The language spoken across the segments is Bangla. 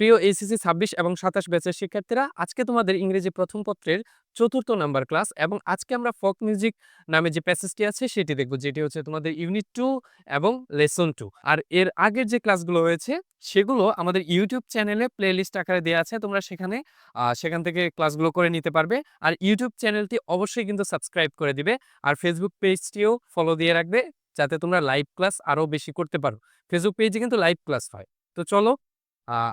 প্রিয় এইচএসসি ছাব্বিশ এবং সাতাশ ব্যাচের শিক্ষার্থীরা, আজকে তোমাদের ইংরেজি প্রথম পত্রের চতুর্থ নাম্বার ক্লাস এবং আজকে আমরা ফক মিউজিক নামে যে প্যাসেজটি আছে, সেটি দেখব, যেটি হচ্ছে তোমাদের ইউনিট টু এবং লেসন টু। আর এর আগের যে ক্লাসগুলো হয়েছে, সেগুলো আমাদের ইউটিউব চ্যানেলে প্লেলিস্ট আকারে দেওয়া আছে, তোমরা সেখানে সেখান থেকে ক্লাসগুলো করে নিতে পারবে। আর ইউটিউব চ্যানেলটি অবশ্যই কিন্তু সাবস্ক্রাইব করে দিবে, আর ফেসবুক পেজটিও ফলো দিয়ে রাখবে, যাতে তোমরা লাইভ ক্লাস আরও বেশি করতে পারো। ফেসবুক পেজে কিন্তু লাইভ ক্লাস হয়। তো চলো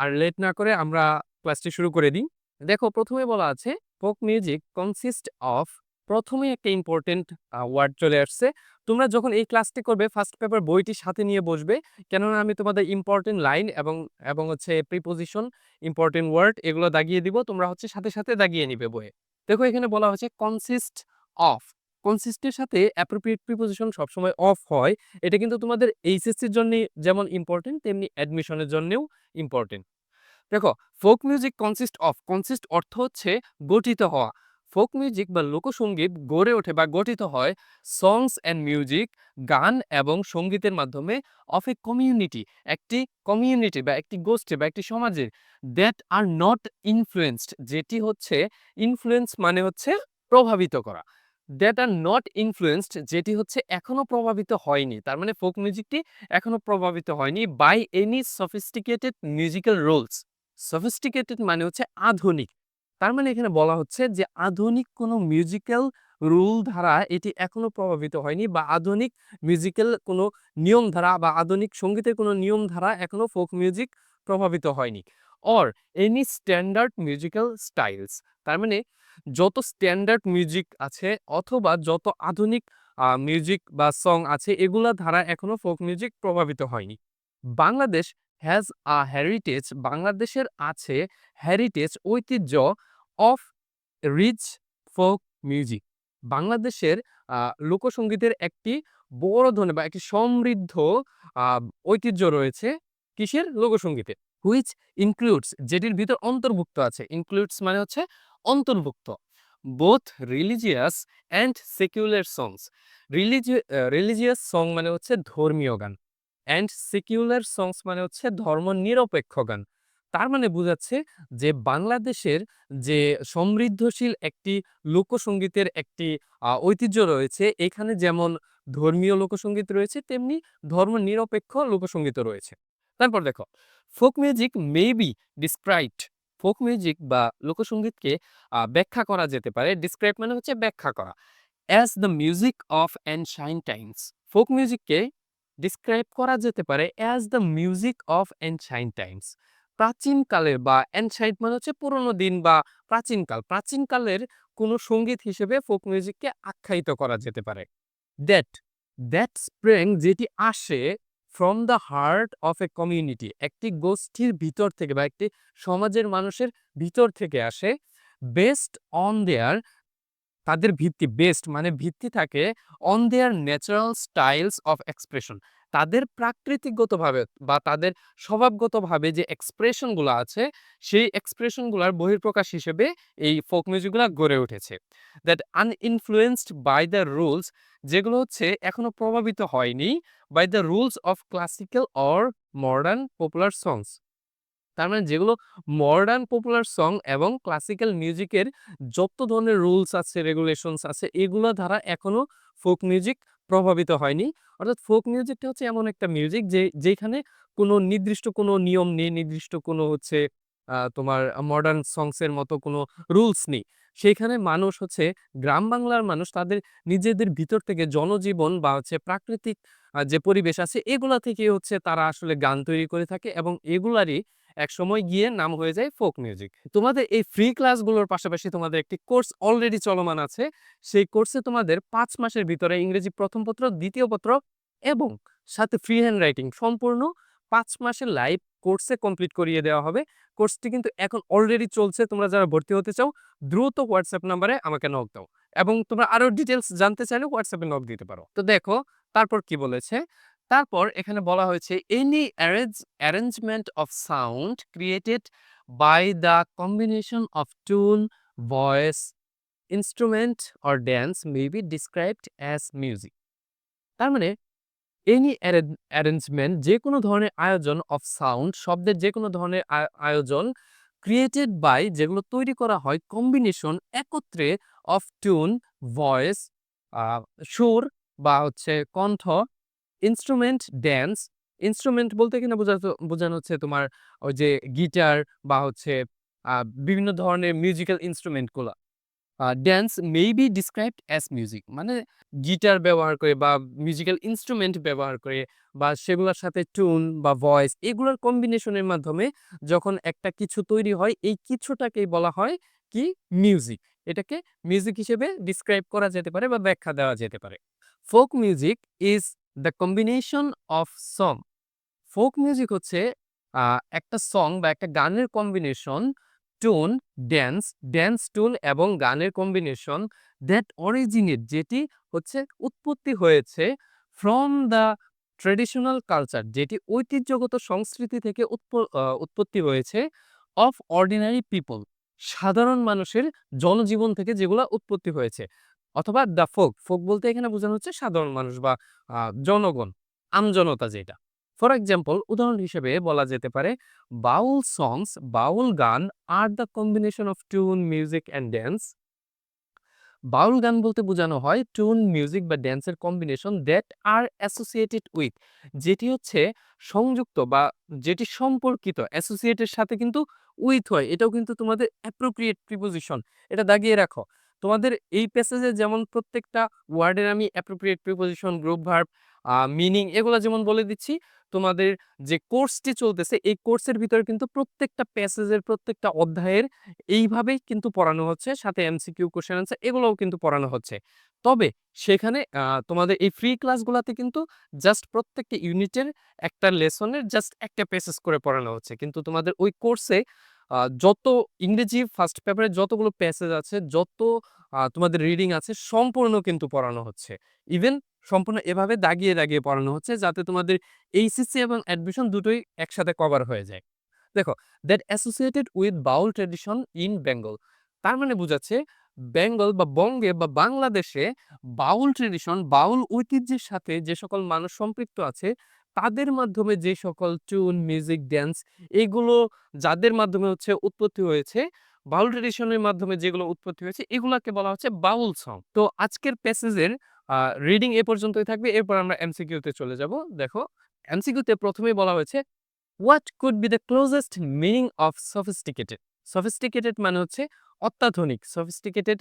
আর লেট না করে আমরা ক্লাসটি শুরু করে দিই। দেখো, প্রথমে বলা আছে ফোক মিউজিক কনসিস্ট অফ প্রথমে একটা ইম্পর্টেন্ট ওয়ার্ড চলে আসছে। তোমরা যখন এই ক্লাসটি করবে ফার্স্ট পেপার বইটি সাথে নিয়ে বসবে। কেননা, আমি তোমাদের ইম্পর্টেন্ট লাইন এবং এবং হচ্ছে প্রিপোজিশন ইম্পর্টেন্ট ওয়ার্ড এগুলো দাগিয়ে দিব। তোমরা হচ্ছে সাথে সাথে দাগিয়ে নিবে বইয়ে। দেখো, এখানে বলা হচ্ছে কনসিস্ট অফ কনসিস্টের সাথে অ্যাপ্রোপ্রিয়েট প্রিপোজিশন সবসময় অফ হয়, এটা কিন্তু তোমাদের এইচএসসির জন্য যেমন ইম্পর্টেন্ট তেমনি অ্যাডমিশনের জন্যও ইম্পর্টেন্ট দেখো folk music consist of consist অর্থ হচ্ছে গঠিত হওয়া। ফোক মিউজিক বা লোকসঙ্গীত গড়ে ওঠে বা গঠিত হয় সংস অ্যান্ড মিউজিক গান এবং সঙ্গীতের মাধ্যমে অফ এ কমিউনিটি একটি কমিউনিটি বা একটি গোষ্ঠী বা একটি সমাজের দ্যাট আর নট ইনফ্লুয়েন্সড যেটি হচ্ছে ইনফ্লুয়েন্স মানে হচ্ছে প্রভাবিত করা। দ্যাট আর নট ইনফ্লুয়েন্সড যেটি হচ্ছে এখনও প্রভাবিত হয়নি। তার মানে ফোক মিউজিকটি এখনও প্রভাবিত হয়নি by any sophisticated musical rules sophisticated মানে হচ্ছে আধুনিক। তার মানে এখানে বলা হচ্ছে যে আধুনিক কোনো মিউজিক্যাল রুল ধারা এটি এখনও প্রভাবিত হয়নি বা আধুনিক মিউজিক্যাল কোনো নিয়ম ধারা বা আধুনিক সঙ্গীতের কোনো নিয়ম ধারা এখনও ফোক মিউজিক প্রভাবিত হয়নি। Or any standard musical styles তার মানে যত স্ট্যান্ডার্ড মিউজিক আছে অথবা যত আধুনিক মিউজিক বা সং আছে এগুলা ধারা এখনও ফোক মিউজিক প্রভাবিত হয়নি। বাংলাদেশ হ্যাজ আ হ্যারিটেজ বাংলাদেশের আছে হ্যারিটেজ ঐতিহ্য অফ রিচ ফোক মিউজিক বাংলাদেশের লোকসঙ্গীতের একটি বড় ধরনের বা একটি সমৃদ্ধ ঐতিহ্য রয়েছে কিসের? লোকসঙ্গীতে হুইচ ইনক্লুডস যেটির ভিতর অন্তর্ভুক্ত আছে ইনক্লুডস মানে হচ্ছে অন্তর্ভুক্ত। Both religious and secular songs religious song মানে হচ্ছে ধর্মীয় গান। অ্যান্ড সেকুলার সংস মানে হচ্ছে ধর্ম নিরপেক্ষ গান। তার মানে বোঝাচ্ছে যে বাংলাদেশের যে সমৃদ্ধশীল একটি লোকসঙ্গীতের একটি ঐতিহ্য রয়েছে, এখানে যেমন ধর্মীয় লোকসঙ্গীত রয়েছে, তেমনি ধর্ম নিরপেক্ষ লোকসঙ্গীত রয়েছে। তারপর দেখো folk music may be described folk music বা লোকসঙ্গীতকে ব্যাখ্যা করা যেতে পারে। ডিসক্রাইব মানে হচ্ছে ব্যাখ্যা করা। As the music of ancient times folk মিউজিককে describe করা যেতে পারে as the music of ancient times প্রাচীনকালের বা অ্যানশাইন মানে হচ্ছে পুরনো দিন বা প্রাচীনকাল প্রাচীনকালের কোনো সংগীত হিসেবে ফোক মিউজিককে আখ্যায়িত করা যেতে পারে। দ্যাট দ্যাট স্প্রেং যেটি আসে from the heart of a community একটি গোষ্ঠীর ভিতর থেকে বা একটি সমাজের মানুষের ভিতর থেকে আসে বেস্ট অন দেয়ার তাদের ভিত্তি বেস্ট মানে ভিত্তি থাকে on their natural styles of expression তাদের প্রাকৃতিকগতভাবে বা তাদের স্বভাবগতভাবে যে এক্সপ্রেশনগুলো আছে, সেই এক্সপ্রেশনগুলোর বহির্প্রকাশ হিসেবে এই ফোক মিউজিকগুলো গড়ে উঠেছে। That uninfluenced by the rules যেগুলো হচ্ছে এখনও প্রভাবিত হয়নি by the rules of classical or modern popular songs তার মানে যেগুলো মডার্ন পপুলার সং এবং ক্লাসিক্যাল মিউজিকের যত ধরনের রুলস আছে রেগুলেশনস আছে, এগুলো দ্বারা এখনও ফোক মিউজিক প্রভাবিত হয়নি। অর্থাৎ ফোক মিউজিকটা হচ্ছে এমন একটা মিউজিক যে, যেখানে কোনো নির্দিষ্ট কোনো নিয়ম নেই, নির্দিষ্ট কোনো হচ্ছে তোমার মডার্ন সংসের মতো কোনো রুলস নেই। সেইখানে মানুষ হচ্ছে, গ্রাম বাংলার মানুষ তাদের নিজেদের ভিতর থেকে জনজীবন বা হচ্ছে প্রাকৃতিক যে পরিবেশ আছে, এগুলা থেকে হচ্ছে তারা আসলে গান তৈরি করে থাকে এবং এগুলারই এক সময় গিয়ে নাম হয়ে যায় ফোক মিউজিক। তোমাদের এই ফ্রি ক্লাসগুলোর পাশাপাশি তোমাদের একটি কোর্স অলরেডি চলমান আছে। সেই কোর্সে তোমাদের পাঁচ মাসের ভিতরে ইংরেজি প্রথম পত্র, দ্বিতীয় পত্র এবং সাথে ফ্রি হ্যান্ড রাইটিং সম্পূর্ণ পাঁচ মাসের লাইভ কোর্সে কমপ্লিট করিয়ে দেওয়া হবে। কোর্সটি কিন্তু এখন অলরেডি চলছে। তোমরা যারা ভর্তি হতে চাও, দ্রুত হোয়াটসঅ্যাপ নাম্বারে আমাকে নক দাও। এবং তোমরা আরও ডিটেলস জানতে চাইলে হোয়াটসঅ্যাপে নক দিতে পারো। তো দেখো, তারপর কি বলেছে? তারপর এখানে বলা হয়েছে any arrange arrangement of sound created by the combination of tune voice instrument or dance may be described as music তার মানে এনি অ্যারেঞ্জমেন্ট যে কোনো ধরনের আয়োজন অফ সাউন্ড শব্দের যে কোনো ধরনের আয়োজন ক্রিয়েটেড বাই যেগুলো তৈরি করা হয় কম্বিনেশন একত্রে অফ টিউন ভয়েস সুর বা হচ্ছে কণ্ঠ ইনস্ট্রুমেন্ট ড্যান্স ইনস্ট্রুমেন্ট বলতে কিনা বোঝাতো বোঝানো হচ্ছে তোমার ওই যে গিটার বা হচ্ছে বিভিন্ন ধরনের musical ইনস্ট্রুমেন্টগুলো dance may be described as music মানে গিটার ব্যবহার করে বা মিউজিক্যাল ইনস্ট্রুমেন্ট ব্যবহার করে বা সেগুলোর সাথে টুন বা ভয়েস এগুলোর কম্বিনেশনের মাধ্যমে যখন একটা কিছু তৈরি হয়, এই কিছুটাকেই বলা হয় কি মিউজিক এটাকে মিউজিক হিসেবে ডিসক্রাইব করা যেতে পারে বা ব্যাখ্যা দেওয়া যেতে পারে। Folk music is the combination of song folk music হচ্ছে একটা সং বা একটা গানের কম্বিনেশন টোন ড্যান্স ড্যান্স টুন এবং গানের কম্বিনেশন দ্যাট অরিজিনেট যেটি হচ্ছে উৎপত্তি হয়েছে ফ্রম দ্য ট্রেডিশনাল কালচার যেটি ঐতিহ্যগত সংস্কৃতি থেকে উৎপ- উৎপত্তি হয়েছে অফ অর্ডিনারি পিপল সাধারণ মানুষের জনজীবন থেকে যেগুলো উৎপত্তি হয়েছে। অথবা দ্য ফোক ফোক বলতে এখানে বোঝানো হচ্ছে সাধারণ মানুষ বা জনগণ আমজনতা যেটা। ফর এক্সাম্পল, উদাহরণ হিসেবে বলা যেতে পারে, বাউল সংস বাউল গান are the combination of tune music and dance Baul গান বলতে বোঝানো হয় টিউন মিউজিক বা ড্যান্সের combination that are associated with যেটি হচ্ছে সংযুক্ত বা যেটি সম্পর্কিত অ্যাসোসিয়েটের সাথে কিন্তু উইথ হয়, এটাও কিন্তু তোমাদের অ্যাপ্রোপ্রিয়েট প্রিপোজিশন এটা দাগিয়ে রাখো। তোমাদের এই প্যাসেজে যেমন প্রত্যেকটা ওয়ার্ডের আমি appropriate preposition group verb meaning এগুলো যেমন বলে দিচ্ছি, তোমাদের যে কোর্সটি চলতেছে, এই কোর্সের ভিতরে কিন্তু প্রত্যেকটা প্যাসেজের প্রত্যেকটা অধ্যায়ের এইভাবেই কিন্তু পড়ানো হচ্ছে, সাথে এমসিকিউ কোশ্চেন আনসার এগুলোও কিন্তু পড়ানো হচ্ছে। তবে সেখানে তোমাদের এই ফ্রি ক্লাসগুলোতে কিন্তু জাস্ট প্রত্যেকটা ইউনিটের একটা লেসনের জাস্ট একটা প্যাসেজ করে পড়ানো হচ্ছে। কিন্তু তোমাদের ওই কোর্সে যত ইংরেজি ফার্স্ট পেপারে যতগুলো প্যাসেজ আছে, যত তোমাদের রিডিং আছে, সম্পূর্ণ কিন্তু পড়ানো হচ্ছে। ইভেন সম্পূর্ণ এভাবে দাগিয়ে দাগিয়ে পড়ানো হচ্ছে যাতে তোমাদের এইচএসসি এবং অ্যাডমিশন দুটোই একসাথে কভার হয়ে যায়। দেখো that associated with Baul tradition in Bengal তার মানে বোঝাচ্ছে বেঙ্গল বা বঙ্গে বা বাংলাদেশে বাউল ট্রেডিশন বাউল ঐতিহ্যের সাথে যে সকল মানুষ সম্পৃক্ত আছে তাদের মাধ্যমে যে সকল টুন মিউজিক ড্যান্স এগুলো যাদের মাধ্যমে হচ্ছে উৎপত্তি হয়েছে, বাউল ট্রেডিশনের মাধ্যমে যেগুলো উৎপত্তি হয়েছে, এগুলাকে বলা হচ্ছে বাউল সং তো আজকের প্যাসেজের রিডিং এ পর্যন্তই থাকবে, এরপর আমরা এমসিকিউতে চলে যাব। দেখো এমসিকিউতে প্রথমেই বলা হয়েছে what could be the closest meaning of sophisticated sophisticated মানে হচ্ছে অত্যাধুনিক সফিস্টিকেটেড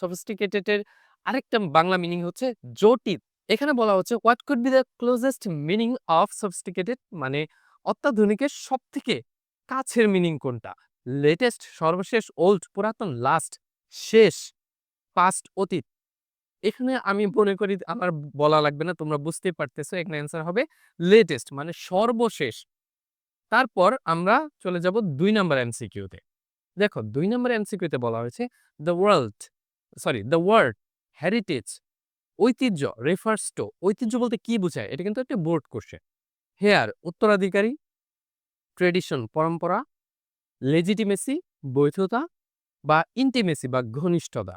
সফিস্টিকেটেডের আরেকটা বাংলা মিনিং হচ্ছে জটিল। এখানে বলা হচ্ছে what could be the closest meaning of sophisticated মানে অত্যাধুনিকের সব থেকে কাছের মিনিং কোনটা? লেটেস্ট সর্বশেষ ওল্ড পুরাতন লাস্ট শেষ পাস্ট অতীত। এখানে আমি মনে করি আমার বলা লাগবে না, তোমরা বুঝতেই পারতেছো, এখানে অ্যান্সার হবে লেটেস্ট মানে সর্বশেষ। তারপর আমরা চলে যাব দুই নম্বর এমসিকিউতে দেখো, দুই নম্বর এমসিকিউতে বলা হয়েছে the world sorry the world heritage ঐতিহ্য রেফার্স টু ঐতিহ্য বলতে কি বোঝায়? এটা কিন্তু একটা বোর্ড কোশ্চেন হেয়ার উত্তরাধিকারী ট্রেডিশন পরম্পরা লেজিটিমেসি বৈধতা বা ইন্টিমেসি বা ঘনিষ্ঠতা।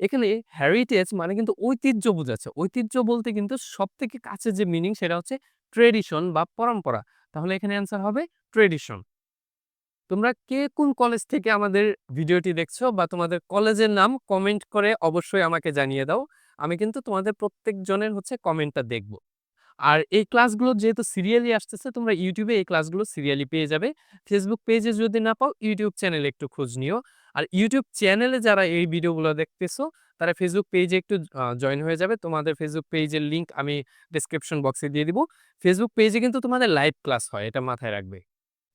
এখানে হেরিটেজ মানে কিন্তু ঐতিহ্য বোঝাচ্ছে। ঐতিহ্য বলতে কিন্তু সব থেকে কাছে যে মিনিং সেটা হচ্ছে ট্রেডিশন বা পরম্পরা। তাহলে এখানে অ্যান্সার হবে ট্রেডিশন তোমরা কে কোন কলেজ থেকে আমাদের ভিডিওটি দেখছ বা তোমাদের কলেজের নাম কমেন্ট করে অবশ্যই আমাকে জানিয়ে দাও। আমি কিন্তু তোমাদের প্রত্যেকজনের হচ্ছে কমেন্টটা দেখব। আর এই ক্লাসগুলো যেহেতু সিরিয়ালি আসতেছে, তোমরা ইউটিউবে এই ক্লাসগুলো সিরিয়ালি পেয়ে যাবে। ফেসবুক পেজে যদি না পাও ইউটিউব চ্যানেলে একটু খোঁজ নিও। আর ইউটিউব চ্যানেলে যারা এই ভিডিওগুলো দেখতেছো, তারা ফেসবুক পেজে একটু জয়েন হয়ে যাবে। তোমাদের ফেসবুক পেজের লিংক আমি ডিসক্রিপশন বক্সে দিয়ে দিব। ফেসবুক পেজে কিন্তু তোমাদের লাইভ ক্লাস হয়, এটা মাথায় রাখবে।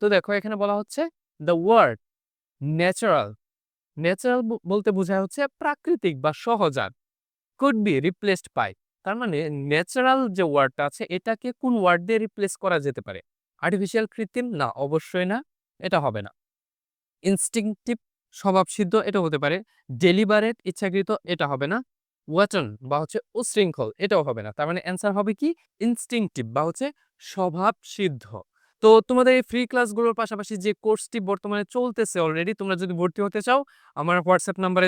তো দেখো, এখানে বলা হচ্ছে দ্য ওয়ার্ড ন্যাচারাল ন্যাচারাল বলতে বোঝা হচ্ছে প্রাকৃতিক বা সহজাত। কুড বি রিপ্লেসড বাই তার মানে ন্যাচারাল যে ওয়ার্ডটা আছে, এটাকে কোন ওয়ার্ড দিয়ে রিপ্লেস করা যেতে পারে? আর্টিফিশিয়াল কৃত্রিম? না, অবশ্যই না। এটা হবে না। ইনস্টিংটিভ স্বভাবসিদ্ধ এটা হতে পারে। ডেলিভারেট ইচ্ছাকৃত, এটা হবে না। ওয়াটন বা হচ্ছে উশৃঙ্খল, এটাও হবে না। তার মানে অ্যান্সার হবে কি? ইনস্টিংটিভ বা হচ্ছে স্বভাবসিদ্ধ। তো তোমাদের এই ফ্রি ক্লাসগুলোর পাশাপাশি যে কোর্সটি বর্তমানে চলতেছে অলরেডি তোমরা যদি ভর্তি হতে চাও, আমার হোয়াটসঅ্যাপ নাম্বারে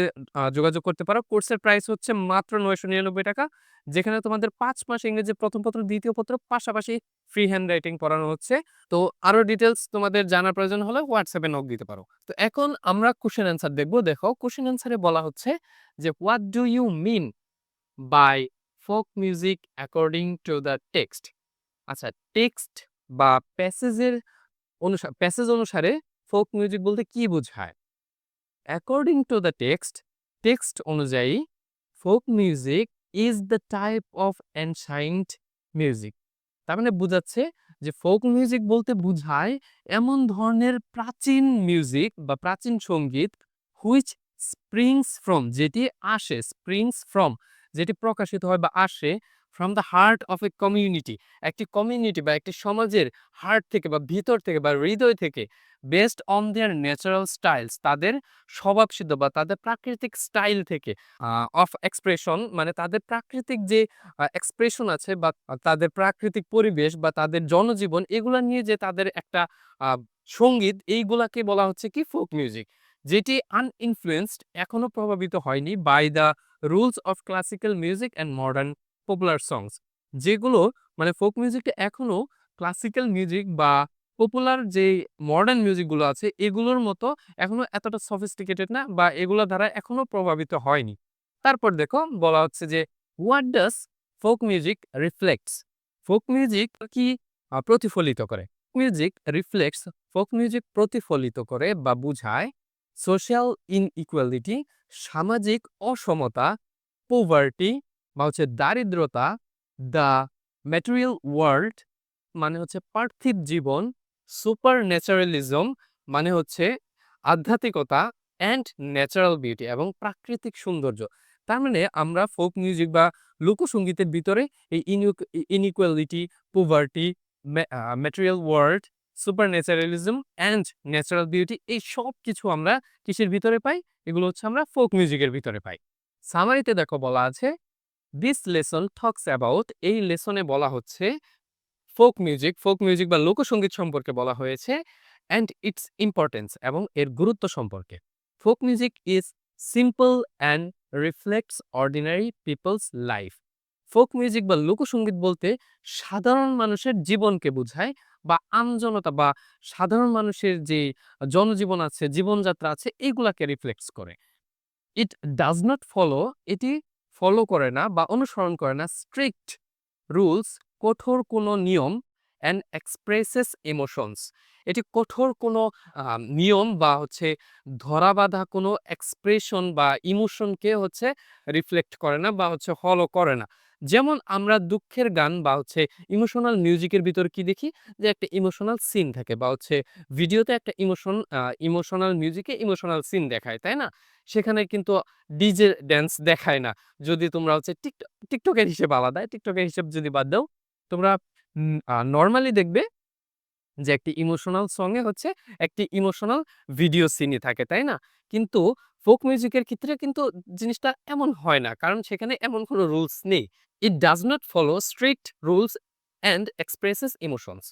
যোগাযোগ করতে পারো। কোর্সের প্রাইস হচ্ছে মাত্র নয়শো নিরানব্বই টাকা, যেখানে তোমাদের পাঁচ মাস ইংরেজি প্রথম পত্র, দ্বিতীয় পত্র, পাশাপাশি ফ্রি হ্যান্ড রাইটিং পড়ানো হচ্ছে। তো আরও ডিটেলস তোমাদের জানার প্রয়োজন হলে হোয়াটসঅ্যাপে নক দিতে পারো। তো এখন আমরা কোশ্চেন অ্যান্সার দেখব। দেখো কোশ্চেন অ্যান্সারে বলা হচ্ছে যে what do you mean by folk music according to the text আচ্ছা টেক্সট বা প্যাসেজের অনুসারে প্যাসেজ অনুসারে ফোক মিউজিক বলতে কি বোঝায়? According to the text text অনুযায়ী folk music is the type of ancient music তার মানে বোঝাচ্ছে যে ফোক মিউজিক বলতে বোঝায় এমন ধরনের প্রাচীন মিউজিক বা প্রাচীন সংগীত হুইচ স্প্রিংস ফ্রম যেটি আসে স্প্রিংস ফ্রম যেটি প্রকাশিত হয় বা আসে from the heart of a community একটি কমিউনিটি বা একটি সমাজের হার্ট থেকে বা ভিতর থেকে বা হৃদয় থেকে based on their natural styles তাদের স্বভাবসিদ্ধ বা তাদের প্রাকৃতিক স্টাইল থেকে অফ এক্সপ্রেশন মানে তাদের প্রাকৃতিক যে এক্সপ্রেশন আছে বা তাদের প্রাকৃতিক পরিবেশ বা তাদের জনজীবন, এগুলা নিয়ে যে তাদের একটা সংগীত, এইগুলাকে বলা হচ্ছে কি? ফোক মিউজিক যেটি আনইনফ্লুয়েন্সড এখনও প্রভাবিত হয়নি by the rules of classical music and modern popular songs যেগুলো মানে ফোক মিউজিকটা এখনও ক্লাসিক্যাল মিউজিক বা পপুলার যে মডার্ন মিউজিকগুলো আছে, এগুলোর মতো এখনও এতটা সফিস্টিকেটেড না বা এগুলো দ্বারা এখনও প্রভাবিত হয়নি। তারপর দেখো বলা হচ্ছে যে what does folk music reflects folk music কি? প্রতিফলিত করে। মিউজিক রিফ্লেক্টস ফোক মিউজিক প্রতিফলিত করে বা বুঝায় সোশ্যাল ইনইকুয়ালিটি সামাজিক অসমতা পোভার্টি বা হচ্ছে দারিদ্রতা দ্য ম্যাটেরিয়াল ওয়ার্ল্ড মানে হচ্ছে পার্থিব জীবন সুপার ন্যাচারালিজম মানে হচ্ছে আধ্যাত্মিকতা অ্যান্ড ন্যাচারাল বিউটি এবং প্রাকৃতিক সৌন্দর্য। তার মানে আমরা ফোক মিউজিক বা লোকসঙ্গীতের ভিতরে এই inequality poverty material world supernaturalism and natural beauty এই সব কিছু আমরা কিসের ভিতরে পাই? এগুলো হচ্ছে আমরা ফোক মিউজিকের ভিতরে পাই। সামারিতে দেখো বলা আছে দিস লেসন টক্স অ্যাবাউট এই লেসনে বলা হচ্ছে ফোক মিউজিক ফোক মিউজিক বা লোকসঙ্গীত সম্পর্কে বলা হয়েছে অ্যান্ড ইটস ইম্পর্টেন্স এবং এর গুরুত্ব সম্পর্কে। Folk music is simple and reflects ordinary people's life folk music বা লোকসঙ্গীত বলতে সাধারণ মানুষের জীবনকে বোঝায় বা আমজনতা বা সাধারণ মানুষের যে জনজীবন আছে, জীবনযাত্রা আছে, এগুলাকে রিফ্লেক্টস করে। ইট ডাজ নট ফলো এটি ফলো করে না বা অনুসরণ করে না স্ট্রিক্ট রুলস কঠোর কোনো নিয়ম অ্যান্ড এক্সপ্রেসেস ইমোশনস এটি কঠোর কোনো নিয়ম বা হচ্ছে ধরাবাঁধা কোনো এক্সপ্রেশন বা ইমোশনকে হচ্ছে রিফ্লেক্ট করে না বা হচ্ছে ফলো করে না। যেমন আমরা দুঃখের গান বা হচ্ছে ইমোশনাল মিউজিকের ভিতর কি দেখি? যে একটা ইমোশনাল সিন থাকে বা হচ্ছে ভিডিওতে একটা ইমোশন ইমোশনাল মিউজিকে ইমোশনাল সিন দেখায়, তাই না? সেখানে কিন্তু ডিজে ড্যান্স দেখায় না। যদি তোমরা হচ্ছে টিকটক টিকটকের হিসেবে আলাদা, টিকটকের হিসেব যদি বাদ দাও, তোমরা নর্মালি দেখবে যে একটি ইমোশনাল সঙ্গে হচ্ছে একটি ইমোশনাল ভিডিও সিনই থাকে, তাই না? কিন্তু ফোক মিউজিকের ক্ষেত্রে কিন্তু জিনিসটা এমন হয় না। কারণ সেখানে এমন কোনো রুলস নেই। It does not follow strict rules and expresses emotions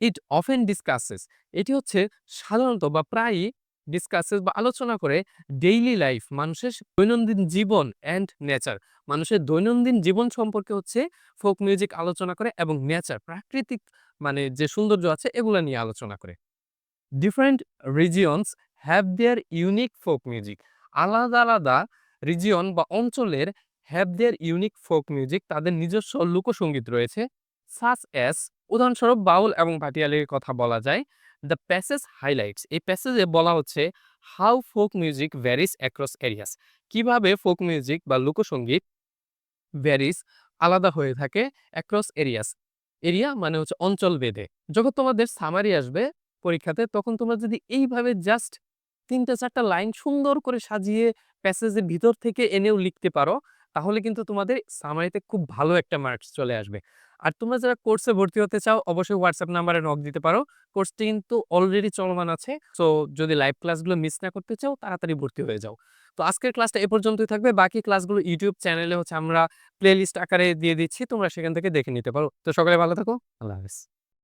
it often discusses এটি হচ্ছে সাধারণত বা প্রায়ই ডিসকাসেস বা আলোচনা করে ডেইলি লাইফ মানুষের দৈনন্দিন জীবন অ্যান্ড নেচার মানুষের দৈনন্দিন জীবন সম্পর্কে হচ্ছে ফোক মিউজিক আলোচনা করে এবং নেচার প্রাকৃতিক মানে যে সৌন্দর্য আছে এগুলা নিয়ে আলোচনা করে। Different regions have their unique folk music আলাদা আলাদা রিজিয়ন বা অঞ্চলের have their unique folk music তাদের নিজস্ব লোকসঙ্গীত রয়েছে সাস এস উদাহরণস্বরূপ বাউল এবং ভাটিয়ালির কথা বলা যায়। The passage highlights. এই প্যাসেজে বলা হচ্ছে, how folk music varies across areas. কীভাবে ফোক মিউজিক বা লোকসঙ্গীত ভ্যারিস আলাদা হয়ে থাকে অ্যাক্রস এরিয়াস? এরিয়া মানে হচ্ছে অঞ্চল ভেদে। যখন তোমাদের সামারি আসবে পরীক্ষাতে, তখন তোমরা যদি এইভাবে জাস্ট তিনটা, চারটা লাইন সুন্দর করে সাজিয়ে প্যাসেজের ভিতর থেকে এনেও লিখতে পারো, তাহলে কিন্তু তোমাদের সামারিতে খুব ভালো একটা মার্কস চলে আসবে। আর তোমরা যারা কোর্সে ভর্তি হতে চাও, অবশ্যই হোয়াটসঅ্যাপ নাম্বারে নক দিতে পারো। কোর্সটি কিন্তু অলরেডি চলমান আছে। সো যদি লাইভ ক্লাসগুলো মিস না করতে চাও, তাড়াতাড়ি ভর্তি হয়ে যাও। তো আজকের ক্লাসটা এ পর্যন্তই থাকবে। বাকি ক্লাসগুলো ইউটিউব চ্যানেলে হচ্ছে আমরা প্লেলিস্ট আকারে দিয়ে দিচ্ছি। তোমরা সেখান থেকে দেখে নিতে পারো। তো সকালে ভালো থাকো। আল্লাহ হাফেজ।